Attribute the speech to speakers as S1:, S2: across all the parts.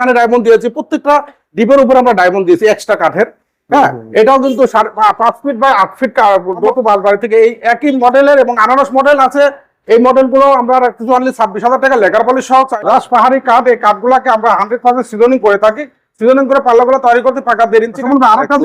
S1: এখানে ডায়মন্ড দিয়েছি প্রত্যেকটা ডিপের উপর আমরা ডায়মন্ড দিয়েছি এক্সট্রা কাঠের। হ্যাঁ এটাও কিন্তু পাঁচ ফিট বা আট ফিট গত বাড়ি থেকে এই একই মডেলের এবং আনারস মডেল আছে এই মডেলগুলো আমরা রাখতেছি অনলি ছাব্বিশ হাজার টাকা পলিশ সহ রাস পাহাড়ি কাঠ এই কাঠগুলোকে আমরা হান্ড্রেড পার্সেন্ট সিজনিং করে থাকি। সিজনিং করে পাল্লাগুলো তৈরি করতে পাকা দেড় ইঞ্চি আরেকটা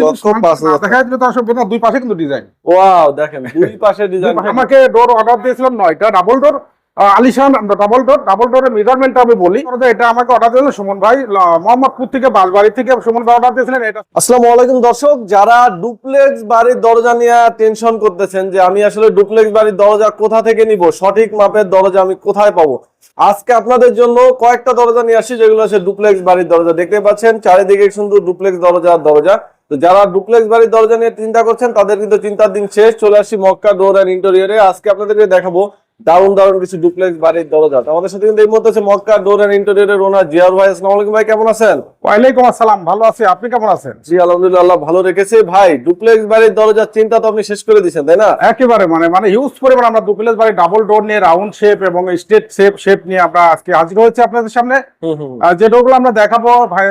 S1: দেখা যাচ্ছে। তো অসুবিধা দুই পাশে কিন্তু ডিজাইন
S2: ওয়াও দেখেন দুই পাশে ডিজাইন
S1: আমাকে ডোর অর্ডার দিয়েছিলাম নয়টা ডাবল ডোর আলিশান ডাবল ডোর ডাবল ডোরের মেজারমেন্ট আমি বলি। এটা আমাকে অর্ডার দিয়েছিলেন সুমন ভাই মোহাম্মদপুর থেকে বালবাড়ি থেকে সুমন ভাই অর্ডার দিয়েছিলেন। এটা
S2: আসসালামু আলাইকুম দর্শক, যারা ডুপ্লেক্স বাড়ির দরজা নিয়ে টেনশন করতেছেন যে আমি আসলে ডুপ্লেক্স বাড়ির দরজা কোথা থেকে নিব, সঠিক মাপের দরজা আমি কোথায় পাবো? আজকে আপনাদের জন্য কয়েকটা দরজা নিয়ে আসি যেগুলো আছে ডুপ্লেক্স বাড়ির দরজা। দেখতে পাচ্ছেন, চারিদিকে সুন্দর ডুপ্লেক্স দরজা দরজা। তো যারা ডুপ্লেক্স বাড়ির দরজা নিয়ে চিন্তা করছেন, তাদের কিন্তু চিন্তার দিন শেষ। চলে আসি মক্কা ডোর অ্যান্ড ইন্টেরিয়রে আজকে আপনাদেরকে দেখাবো দারুণ দারুণ কিছু ডুপ্লেক্স বাড়ির দরজা। আমাদের সাথে কিন্তু এই মুহূর্তে আছে মক্কা ডোর অ্যান্ড ইন্টেরিয়রের ওনার জিয়ার ভাই। আসসালামু আলাইকুম ভাই কেমন আছেন?
S1: ওয়ালাইকুম আসসালাম ভালো আছি। আপনি কেমন আছেন?
S2: জি আলহামদুলিল্লাহ আল্লাহ ভালো রেখেছে। ভাই ডুপ্লেক্স বাড়ির দরজার চিন্তা তো আপনি শেষ করে দিয়েছেন তাই না?
S1: একেবারে মানে মানে হিউজ পরিমাণ আমরা দুপ্লেস বাড়ি ডাবল ডোর নিয়ে রাউন্ড শেপ এবং স্টেট শেপ শেপ নিয়ে আমরা আজকে হাজির হয়েছি আপনাদের সামনে।
S2: হুম হুম।
S1: আর যে ডোরগুলো আমরা দেখাবো ভাই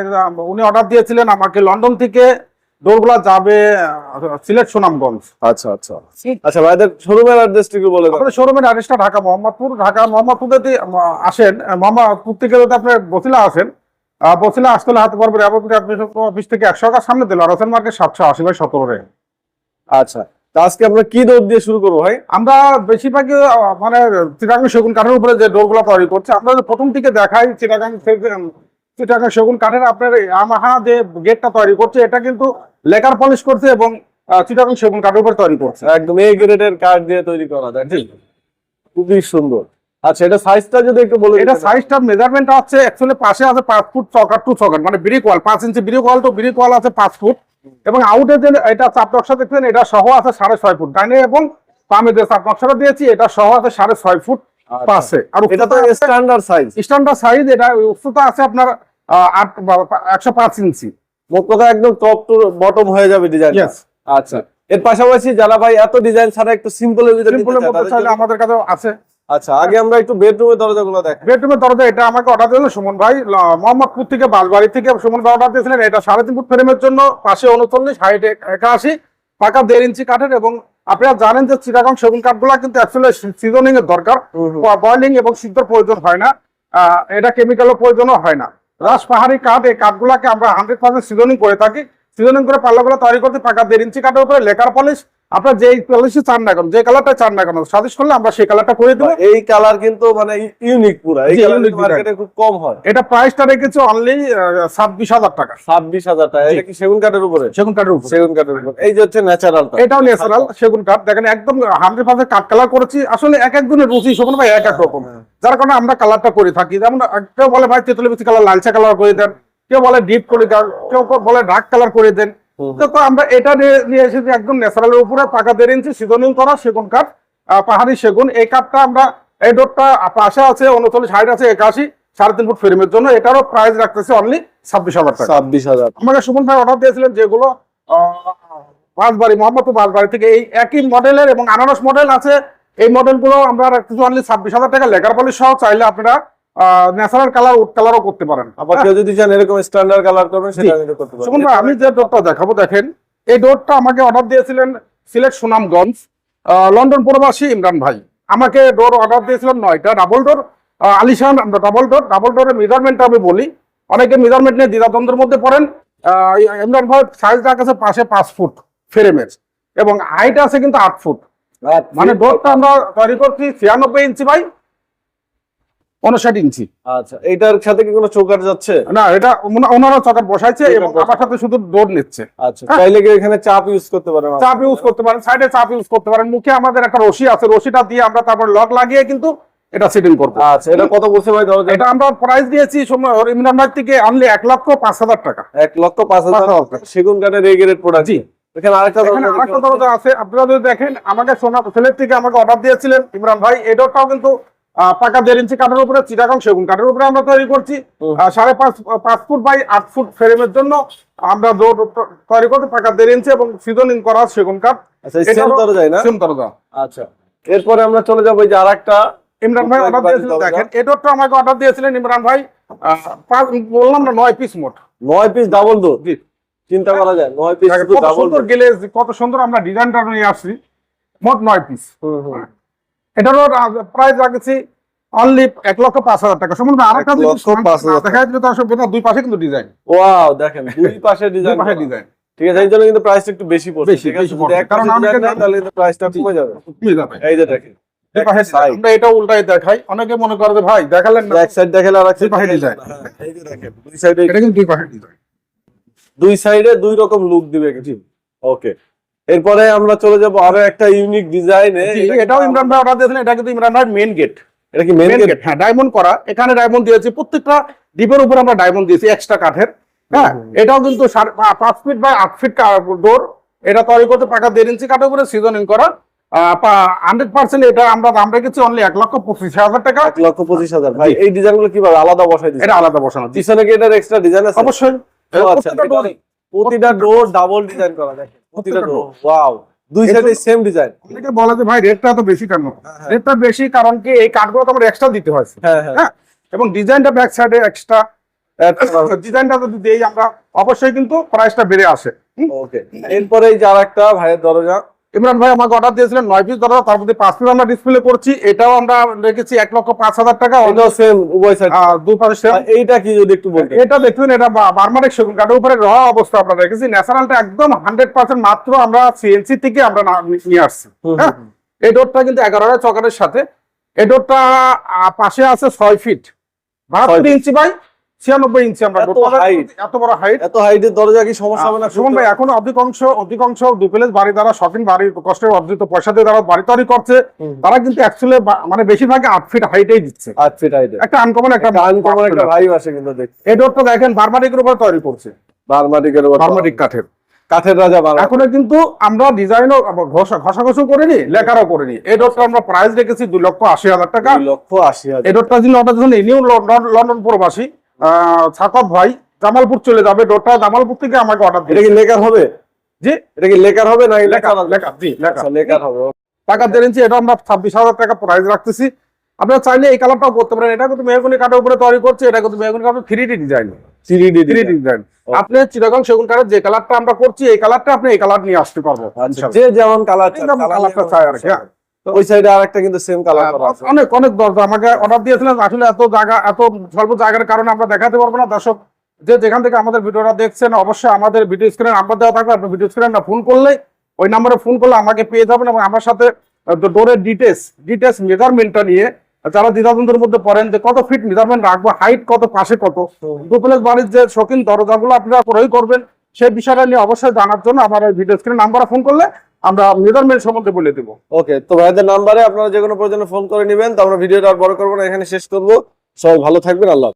S1: উনি অর্ডার দিয়েছিলেন আমাকে লন্ডন থেকে। ডোরগুলো যাবে সিলেট সুনামগঞ্জ।
S2: আচ্ছা আচ্ছা। আচ্ছা ভাইদের শোরুমের অ্যাড্রেসটা একটু বলে
S1: আমাদের শোরুমের অ্যাড্রেসটা ঢাকা মোহাম্মদপুর। ঢাকা মোহাম্মদপুর যদি আসেন মোহাম্মদপুর থেকে যদি আপনি বসিলা আসেন আহ, বসিলা আসতে হলে হাতে পারবেন অফিস থেকে একশো টাকার সামনে দিল রসেন মার্কেট সাতশো আশি বাই সতেরো রে
S2: আচ্ছা তা আজকে আমরা কি দৌড় দিয়ে শুরু করব ভাই?
S1: আমরা বেশিরভাগই মানে চিটাগাং সেগুন কাঠের উপরে যে ডোরগুলো তৈরি করছে আমরা প্রথম থেকে দেখাই চিটাগাং চিটাগাং সেগুন কাঠের আপনার আমাহা যে গেটটা তৈরি করছে এটা কিন্তু লেকার পলিশ করছে এবং চিটাগাং সেগুন কাঠের উপরে তৈরি করছে।
S2: একদম এ গ্রেডের কার্ড দিয়ে তৈরি করা দেখেন খুবই সুন্দর। আচ্ছা এটা সাইজটা যদি একটু বলে
S1: এটা সাইজটা মেজারমেন্ট আছে অ্যাকচুয়ালি পাশে আছে পাঁচ ফুট চকার টু চকার মানে ব্রিক ওয়াল পাঁচ ইঞ্চি ব্রিক ওয়াল তো ব্রিক ওয়াল আছে পাঁচ ফুট। এবং আউটে যে এটা চাপ নকশা দেখছেন এটা সহ আছে সাড়ে ছয় ফুট। ডাইনে এবং বামে যে চাপ নকশাটা দিয়েছি এটা সহ আছে সাড়ে ছয় ফুট
S2: আচ্ছা।
S1: পাশে। আর
S2: এটা তো স্ট্যান্ডার্ড সাইজ
S1: স্ট্যান্ডার্ড সাইজ এটা উচ্চতা আছে আপনার আট একশো পাঁচ ইঞ্চি।
S2: মোট কথা একদম টপ টু বটম হয়ে যাবে ডিজাইন আচ্ছা। এর পাশাপাশি যারা ভাই এত ডিজাইন ছাড়া একটু সিম্পলের ভিতরে
S1: সিম্পলের মধ্যে চাইলে আমাদের কাছে আছে।
S2: আচ্ছা আগে আমরা একটু বেডরুমের দরজাগুলো দেখ
S1: বেডরুমের দরজা এটা আমাকে অর্ডার দিয়েছিলেন সুমন ভাই। মোহাম্মদপুর থেকে বালবাড়ি থেকে সুমন ভাই অর্ডার দিয়েছিলেন। এটা সাড়ে তিন ফুট ফ্রেমের জন্য পাশে উনচল্লিশ হাইট একাশি পাকা দেড় ইঞ্চি কাঠের এবং আপনারা জানেন যে চিটাগং সেগুন কাঠগুলা কিন্তু অ্যাকচুয়ালি সিজনিং এর দরকার। বয়লিং এবং সিদ্ধর প্রয়োজন হয় না। এটা কেমিক্যালও প্রয়োজনও হয় না। রাস পাহাড়ি কাঠ এই কাঠগুলাকে আমরা হান্ড্রেড পার্সেন্ট সিজনিং করে থাকি। সিজনিং করে পাল্লাগুলো তৈরি করতে পাকা দেড় ইঞ্চি কাঠের উপরে লেকার পলিশ আপনার যেই পলিশই চান না কেন যে কালারটা চান না কেন সাজেস্ট করলে আমরা সেই কালারটা করে দেবো।
S2: এই কালার কিন্তু মানে ইউনিক পুরা এই কালার মার্কেটে খুব কম হয়।
S1: এটা প্রাইসটা রেখেছি অনলি ছাব্বিশ হাজার টাকা।
S2: ছাব্বিশ হাজার টাকা এটা কি সেগুন কাঠের উপরে?
S1: সেগুন কাঠের উপর।
S2: সেগুন কাঠের উপর। এই যে হচ্ছে ন্যাচারাল
S1: এটাও ন্যাচারাল সেগুন কাঠ। দেখেন একদম হান্ড্রেড পার্সেন্ট কাঠ কালার করেছি। আসলে এক একজনের রুচি সেগুন ভাই এক এক রকম। যার কারণে আমরা কালারটা করে থাকি। যেমন কেউ বলে ভাই তেতুলি বেশি কালার লালচা কালার করে দেন কেউ বলে ডিপ করে দেন কেউ বলে ডার্ক কালার করে দেন। তো আমরা এটা নিয়ে এসেছি একদম ন্যাচারালের উপরে পাকা দেড় ইঞ্চি সিজনিং করা সেগুন কাঠ পাহাড়ি সেগুন এই কাঠটা আমরা এই ডোরটা পাশে আছে উনচল্লিশ হাইট আছে একাশি সাড়ে তিন ফুট ফ্রেমের জন্য। এটারও প্রাইস রাখতেছে অনলি ছাব্বিশ হাজার টাকা।
S2: ছাব্বিশ হাজার।
S1: আমাকে সুমন ভাই অর্ডার দিয়েছিলেন যেগুলো বাসবাড়ি মোহাম্মদপুর বাসবাড়ি থেকে। এই একই মডেলের এবং আনারস মডেল আছে এই মডেলগুলো আমরা রাখতেছি অনলি ছাব্বিশ হাজার টাকা। লেকার পলিশ সহ চাইলে আপনারা ন্যাচারাল কালার উড কালারও করতে পারেন।
S2: আবার কেউ যদি চান এরকম স্ট্যান্ডার্ড কালার করবেন সেটা আমি করতে পারি
S1: শুনুন আমি যে ডটটা দেখাবো দেখেন এই ডটটা আমাকে অর্ডার দিয়েছিলেন সিলেট সুনামগঞ্জ লন্ডন প্রবাসী ইমরান ভাই। আমাকে ডোর অর্ডার দিয়েছিলেন নয়টা ডাবল ডোর আলিশান ডাবল ডোর ডাবল ডোরের মেজারমেন্টটা আমি বলি। অনেকে মেজারমেন্ট নিয়ে দ্বিধাদ্বন্দ্বের মধ্যে পড়েন। ইমরান ভাই সাইজ আছে পাশে পাঁচ ফুট ফ্রেমের এবং হাইট আছে কিন্তু আট ফুট। মানে ডোরটা আমরা তৈরি করছি ছিয়ানব্বই ইঞ্চি ভাই
S2: আচ্ছা, এটার সাথে কি
S1: না এটা বসাইছে এবং শুধু নিচ্ছে।
S2: আচ্ছা হ্যাঁ? চাপ ইউজ করতে পারেন
S1: চাপ করতে পারেন করতে পারেন। মুখে আমাদের একটা রশি আছে রশিটা দিয়ে আমরা তারপর লক লাগিয়ে কিন্তু এটা করব।
S2: আচ্ছা, এটা কত বসে ভাই
S1: এটা আমরা প্রাইস দিয়েছি ইমরান ভাই থেকে আনলে এক লক্ষ পাঁচ হাজার টাকা।
S2: এক লক্ষ পাঁচ হাজার
S1: টাকা।
S2: সেগুন এখানে আরেকটা দরজা
S1: আছে আপনারা যদি দেখেন আমাকে সোনা ছেলের থেকে আমাকে অর্ডার দিয়েছিলেন ইমরান ভাই এটাও কিন্তু পাকা দেড় ইঞ্চি কাঠের উপরে চিটাগাং সেগুন কাঠের উপরে আমরা তৈরি করছি। সাড়ে পাঁচ পাঁচ ফুট বাই আট ফুট ফ্রেমের জন্য আমরা ডোর তৈরি করছি পাকা দেড় ইঞ্চি এবং সিজনিং করা সেগুন কাঠ।
S2: আচ্ছা আচ্ছা এরপরে আমরা চলে যাব যে আরেকটা
S1: ইমরান ভাই অর্ডার দিয়েছিলেন। দেখেন এটাও আমাকে অর্ডার দিয়েছিলেন ইমরান ভাই। বললাম না নয় পিস মোট।
S2: নয় পিস ডাবল ডোর
S1: জি।
S2: চিন্তা করা যায় নয় পিস
S1: কত
S2: ডাবল
S1: সুন্দর গেলে কত সুন্দর আমরা ডিজাইনটা নিয়ে আসছি। মোট নয় পিস এটারও প্রাইস রাখছি অনলি এক লক্ষ পাঁচ হাজার টাকা। সম্বন্ধে আরেকটা দেখা যাচ্ছে তো আসলে দুই পাশে কিন্তু ডিজাইন
S2: ওয়াও দেখেন দুই পাশে ডিজাইন
S1: পাশে ডিজাইন
S2: ঠিক আছে এই জন্য কিন্তু প্রাইসটা একটু বেশি পড়ছে ঠিক আছে? যদি এক
S1: কারণ অনেকে
S2: তাহলে কিন্তু প্রাইসটা কমে যাবে। এই যে দেখেন।
S1: আমরা এটা উল্টাই দেখাই। অনেকে মনে করে যে ভাই দেখালেন না।
S2: এক সাইড দেখালে আর এক
S1: দুই পাশে
S2: সাইড
S1: design।
S2: এই যে দেখেন দুই সাইডে
S1: এটা কিন্তু দুই পাশে ডিজাইন
S2: দুই সাইডে দুই রকম লুক দিবে কিছু ওকে এরপরে আমরা চলে যাব আরও একটা ইউনিক ডিজাইনে
S1: এটাও ইমরান ভাই অর্ডার দিয়েছিলেন এটা কিন্তু ইমরান ভাই মেন গেট
S2: এটা কি মেন
S1: গেট হ্যাঁ ডায়মন্ড করা। এখানে ডায়মন্ড দিয়েছি প্রত্যেকটা ডিপের উপর আমরা ডায়মন্ড দিয়েছি এক্সট্রা কাঠের। হ্যাঁ এটাও কিন্তু পাঁচ ফিট বাই আট ফিট ডোর এটা তৈরি করতে পাকা দেড় ইঞ্চি কাঠের উপরে সিজনিং করা। হান্ড্রেড পার্সেন্ট এটা আমরা দাম রেখেছি অনলি এক লক্ষ পঁচিশ হাজার টাকা।
S2: এক লক্ষ পঁচিশ হাজার। ভাই এই ডিজাইনগুলো কীভাবে আলাদা বসাই
S1: এটা আলাদা বসানো
S2: পিছনে কি এটার এক্সট্রা ডিজাইন আছে?
S1: অবশ্যই।
S2: আচ্ছা। প্রতিটা ডোর ডাবল ডিজাইন করা দেখেন। ডোর ওয়াও দুই সাইডে সেম ডিজাইন
S1: অনেকে বলে যে ভাই রেটটা এত বেশি কেন?
S2: হ্যাঁ।
S1: রেটটা বেশি কারণ কি এই কাঠগুলো তো আমার এক্সট্রা দিতে হয়।
S2: হ্যাঁ হ্যাঁ।
S1: হ্যাঁ? এবং ডিজাইনটা ব্যাক সাইডে এক্সট্রা ডিজাইনটা যদি দেই আমরা অবশ্যই কিন্তু প্রাইসটা বেড়ে আসে।
S2: ওকে এরপরে যার একটা ভাইয়ের দরজা।
S1: ইমরান ভাই আমাকে অর্ডার দিয়েছিলেন নয় পিস দরজা তার মধ্যে পাঁচ পিস আমরা ডিসপ্লে করছি। এটাও আমরা রেখেছি এক লক্ষ পাঁচ হাজার টাকা।
S2: সেম উভয় সাইড
S1: পাশে।
S2: এইটা কি যদি একটু বলতেন?
S1: এটা দেখুন এটা বার্মারিক সেগুন কাঠের উপরে রহা অবস্থা আমরা রেখেছি। ন্যাচারালটা একদম হান্ড্রেড পার্সেন্ট মাত্র আমরা সিএনসি থেকে আমরা নিয়ে আসছি। হ্যাঁ? এই ডোরটা কিন্তু এগারো হাজার চকারের সাথে। এই ডোরটা পাশে আছে ছয় ফিট বাহাত্তর ইঞ্চি বাই ছিয়ানব্বই ইঞ্চি আমরা
S2: এত
S1: বড় হাইট
S2: এত হাইটের দরজা কি সমস্যা হবে না?
S1: সুমন ভাই এখন অধিকাংশ অধিকাংশ বাড়ি দ্বারা শপিং বাড়ি কষ্টের অর্জিত পয়সা দিয়ে তারা বাড়ি তৈরি করছে। তারা কিন্তু অ্যাকচুয়ালি মানে বেশিরভাগই আট ফিট হাইটেই দিচ্ছে।
S2: আট ফিট
S1: একটা আনকমন একটা
S2: আনকমন একটা ভাইব আসে কিন্তু দেখতে।
S1: এই ডোরটা দেখেন বার্মাটিকের উপর তৈরি করছে।
S2: বারমাটিকের উপর।
S1: বার্মাটিক কাঠের।
S2: কাঠের রাজা
S1: এখনও কিন্তু আমরা ডিজাইনও ঘষা ঘষাঘষু করিনি লেখারও করিনি। এই ডোরটা আমরা প্রাইস রেখেছি দুই লক্ষ আশি হাজার টাকা।
S2: দুই লক্ষ আশি হাজার
S1: এই যিনি অর্ডার দিয়েছেন লন্ডন প্রবাসী সাকব ভাই জামালপুর চলে যাবে ডোরটা জামালপুর থেকে আমাকে অর্ডার
S2: এটা কি লেকার হবে?
S1: জি?
S2: এটা কি লেকার হবে না
S1: লেখা
S2: লেকার
S1: জি
S2: আচ্ছা লেকার। হবে।
S1: টাকা দেড় ইঞ্চি এটা আমরা ছাব্বিশ হাজার টাকা প্রাইস রাখতেছি। আপনারা চাইলে এই কালারটাও করতে পারেন। এটা কিন্তু মেহগুনি কাঠের উপরে তৈরি করছে এটা কিন্তু মেহগুনি কাঠের three D design
S2: three D
S1: three D design আপনি চিটাগং সেগুন কাঠের যে কালারটা আমরা করছি এই কালারটা আপনি এই কালার নিয়ে আসতে পারব।
S2: আচ্ছা, যে যেমন কালার
S1: কালারটা চাই আর কি।
S2: ওই সাইডে আরেকটা কিন্তু সেম কালার করা আছে।
S1: অনেক অনেক দরজা। আমাকে অর্ডার দিয়েছিলেন আসলে এত জায়গা এত স্বল্প জায়গার কারণে আমরা দেখাতে পারব না। দর্শক যে যেখান থেকে আমাদের ভিডিওটা দেখছেন অবশ্যই আমাদের ভিডিও স্ক্রিনে নাম্বার দেওয়া থাকবে। আপনি ভিডিও স্ক্রিনে ফোন করলে ওই নাম্বারে ফোন করলে আমাকে পেয়ে যাবেন এবং আমার সাথে ডোরের ডিটেলস ডিটেলস মেজারমেন্টটা নিয়ে যারা দ্বিধাদ্বন্দ্বের মধ্যে পড়েন যে কত ফিট মেজারমেন্ট রাখব হাইট কত পাশে কত ডুপ্লেক্স বাড়ির যে শৌখিন দরজাগুলো আপনারা ক্রয় করবেন সেই বিষয়টা নিয়ে অবশ্যই জানার জন্য আমার ভিডিও স্ক্রিনে নাম্বারে ফোন করলে আমরা মেজারমেন্ট সম্বন্ধে বলে দেবো
S2: ওকে তো ভাইদের নাম্বারে আপনারা যে কোনো প্রয়োজনে ফোন করে নেবেন, তো আমরা ভিডিওটা আর বড় করব না, এখানে শেষ করব সবাই ভালো থাকবেন, আল্লাহ।